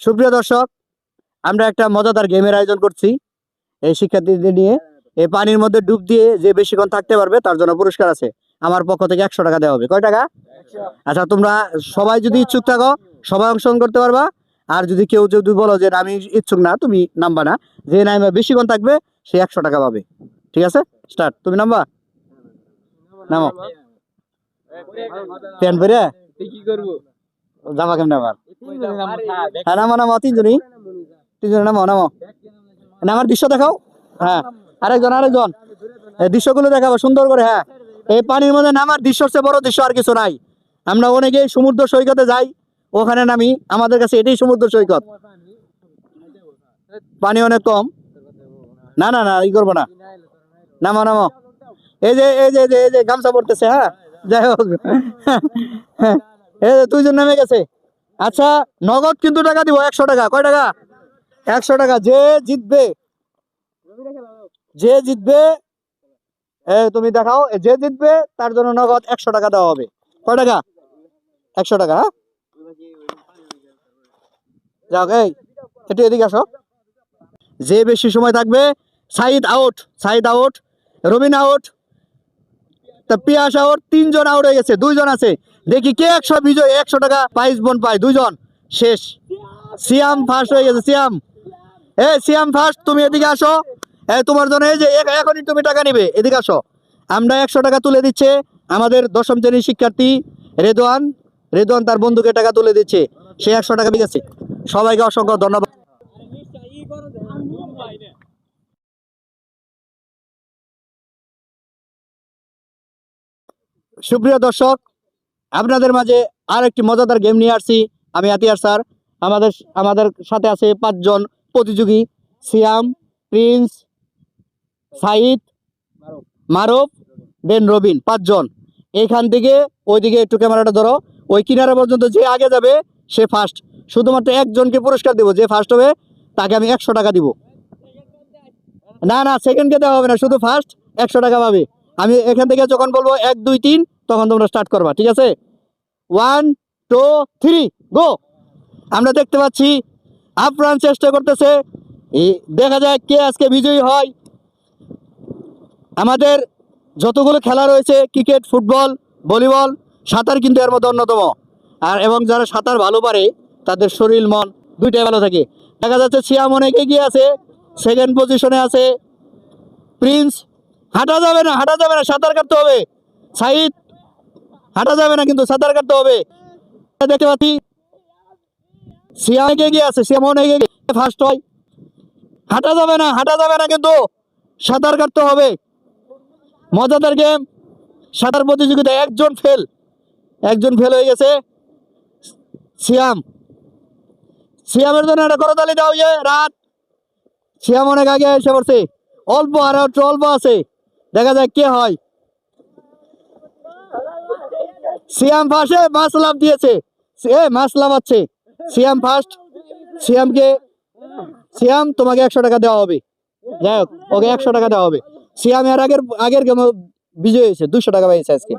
সুপ্রিয় দর্শক আমরা একটা মজাদার গেমের আয়োজন করছি এই শিক্ষার্থীদের নিয়ে। এই পানির মধ্যে ডুব দিয়ে যে বেশিক্ষণ থাকতে পারবে তার জন্য পুরস্কার আছে। আমার পক্ষ থেকে একশো টাকা দেওয়া হবে। কয় টাকা? আচ্ছা তোমরা সবাই যদি ইচ্ছুক থাকো সবাই অংশগ্রহণ করতে পারবা। আর যদি কেউ যদি বলো যে আমি ইচ্ছুক না তুমি নামবা না। যে নামবে বেশিক্ষণ থাকবে সে একশো টাকা পাবে। ঠিক আছে? স্টার্ট। তুমি নামবা? নামো। প্যান পরে? কি করব? যাবা কেমন আবার? হ্যাঁ নামো নামো তিনজনই তিনজনে নামো নামো না আমার দৃশ্য দেখাও হ্যাঁ আরেকজন আরেকজন দৃশ্যগুলো দেখাবো সুন্দর করে হ্যাঁ এই পানির মধ্যে নামার দৃশ্যর চেয়ে বড় দৃশ্য আর কিছু নাই আমরা অনেকেই সমুদ্র সৈকতে যাই ওখানে নামি আমাদের কাছে এটাই সমুদ্র সৈকত পানি অনেক কম না না না ই করব না নামো নামো এই যে এই যে এই যে- এই যে গামছা পড়তেছে হ্যাঁ যাই হোক এই যে দুইজন নামে গেছে আচ্ছা নগদ কিন্তু টাকা দিব, একশো টাকা। কয় টাকা? একশো টাকা। যে জিতবে যে জিতবে তুমি দেখাও যে জিতবে, তার জন্য নগদ একশো টাকা দেওয়া হবে। কয় টাকা? একশো টাকা হ্যাঁ? যাও এই, একটু এদিকে আসো। যে বেশি সময় থাকবে, Sayed out Sayed out Robin out তা পিয়াস আউট তিনজন আউট হয়ে গেছে, দুইজন আছে। দেখি কে একশো বিজয়, একশো টাকা প্রাইজ বোন পায়, দুইজন। শেষ। সিয়াম ফার্স্ট হয়ে গেছে, সিয়াম। এ সিয়াম ফার্স্ট তুমি এদিকে আসো। এ তোমার জন্য এই যে এখনই তুমি টাকা নিবে, এদিকে আসো। আমরা একশো টাকা তুলে দিচ্ছে আমাদের দশম শ্রেণির শিক্ষার্থী রেদোয়ান। রেদোয়ান তার বন্ধুকে টাকা তুলে দিচ্ছে, সে একশো টাকা গেছে সবাইকে অসংখ্য ধন্যবাদ। সুপ্রিয় দর্শক, আপনাদের মাঝে আর একটি মজাদার গেম নিয়ে আসছি। আমি আতিয়ার স্যার। আমাদের আমাদের সাথে আছে পাঁচজন প্রতিযোগী। সিয়াম, প্রিন্স, সাইদ, মারুফ, দেন রবিন, পাঁচজন। এইখান থেকে ওইদিকে একটু ক্যামেরাটা ধরো। ওই কিনারা পর্যন্ত যে আগে যাবে, সে ফার্স্ট শুধুমাত্র একজনকে পুরস্কার দেবো, যে ফার্স্ট হবে, তাকে আমি একশো টাকা দিব। না না সেকেন্ডকে দেওয়া হবে না, শুধু ফার্স্ট একশো টাকা পাবে। আমি এখান থেকে যখন বলব এক, দুই, তিন, তখন তোমরা স্টার্ট করবা, ঠিক আছে? ওয়ান টু থ্রি গো আমরা দেখতে পাচ্ছি আপ্রাণ চেষ্টা করতেছে। দেখা যায় কে আজকে বিজয়ী হয়। আমাদের যতগুলো খেলা রয়েছে, ক্রিকেট, ফুটবল, ভলিবল, সাঁতার কিন্তু এর মধ্যে অন্যতম। আর এবং যারা সাঁতার ভালো পারে, তাদের শরীর, মন দুইটাই ভালো থাকে। দেখা যাচ্ছে সিয়াম অনেক এগিয়ে আছে? সেকেন্ড পজিশনে আছে প্রিন্স হাঁটা যাবে না, হাঁটা যাবে না, সাঁতার কাটতে হবে। সাইদ হাঁটা যাবে না, কিন্তু সাঁতার কাটতে হবে। দেখতে পাচ্ছি। সিয়াম এগিয়ে আছে, সিয়াম এগিয়ে ফার্স্ট হয়। হাঁটা যাবে না, হাঁটা যাবে না, কিন্তু সাঁতার কাটতে হবে। মজাদার গেম সাঁতার প্রতিযোগিতায় একজন ফেল একজন ফেল হয়ে গেছে। সিয়াম, সিয়ামের জন্য একটা করতালি দাও যে, রাত। সিয়াম অনেক আগে এসে পড়ছে। অল্প, আর অল্প আছে। দেখা যাক কে হয়। সিয়াম ফার্স্টে মাছ লাভ দিয়েছে। এ, মাছ আছে সিয়াম ফার্স্ট সিয়ামকে, সিয়াম, তোমাকে একশো টাকা দেওয়া হবে। যাই হোক, ওকে একশো টাকা দেওয়া হবে। সিয়াম এর আগের আগের গেমে বিজয় হয়েছে। দুশো টাকা পাইছে আজকে।